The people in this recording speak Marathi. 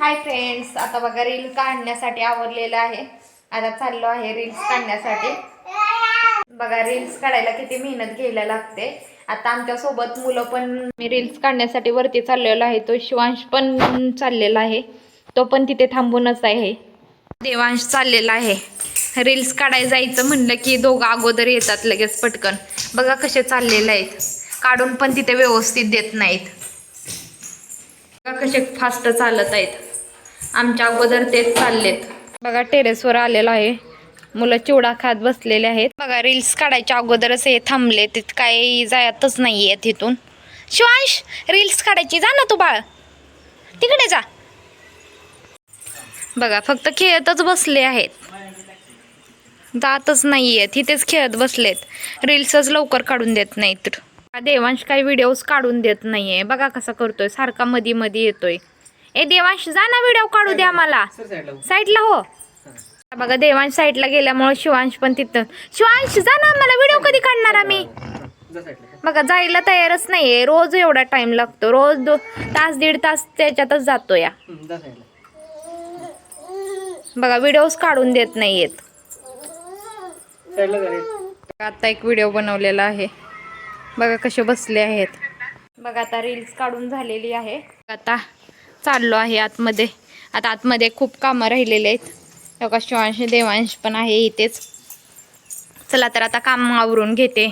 हाय फ्रेंड्स आता बघा रील काढण्यासाठी आवरलेलं आहे. आता चाललो आहे रील्स काढण्यासाठी. बघा रील्स काढायला किती मेहनत घ्यायला लागते. आता आमच्यासोबत मुलं पण मी रील्स काढण्यासाठी वरती चाललेलो आहे. तो शिवांश पण चाललेला आहे. तो पण तिथे थांबूनच आहे. देवांश चाललेला आहे. रील्स काढायला जायचं म्हणलं की दोघं अगोदर येतात लगेच पटकन. बघा कसे चाललेले आहेत. काढून पण तिथे व्यवस्थित देत नाहीत. बघा कसे फास्ट चालत आहेत. आमच्या अगोदर तेच चाललेत. बघा टेरेसवर आलेलो आहे. मुलं चिवडा खात बसलेले आहेत. बघा रील्स काढायच्या अगोदरच हे थांबले तिथं काही जायतच आहे तिथून शिवांश रील्स काढायची जा ना तू बाळ. तिकडे जा. बघा फक्त खेळतच बसले आहेत. जातच नाहीये तिथेच खेळत बसलेत. रील्सच लवकर काढून देत नाहीत. देवांश काही व्हिडिओज काढून देत नाहीये. बघा कसा करतोय. सारखा मधी मध्ये येतोय. ए देवांश जा ना व्हिडिओ काढू द्या मला. साईडला हो. बघा देवांश साईडला गेल्यामुळे शिवांश पण तिथं. शिवांश जा ना मला व्हिडिओ कधी काढणार आम्ही? बघा जायला तयारच नाहीये. रोज एवढा टाइम लागतो. रोज दो तास दीड तास त्याच्यातच जातो या बघा व्हिडिओज काढून देत नाहीयेत. आता एक व्हिडिओ बनवलेला आहे. बघा कसे बसले आहेत. बघा आता रील्स काढून झालेली आहे. आता चाललो आहे आतमध्ये. आता आतमध्ये खूप कामं राहिलेले आहेत. शिवांश देवांश पण आहे इथेच. चला तर आता काम आवरून घेते.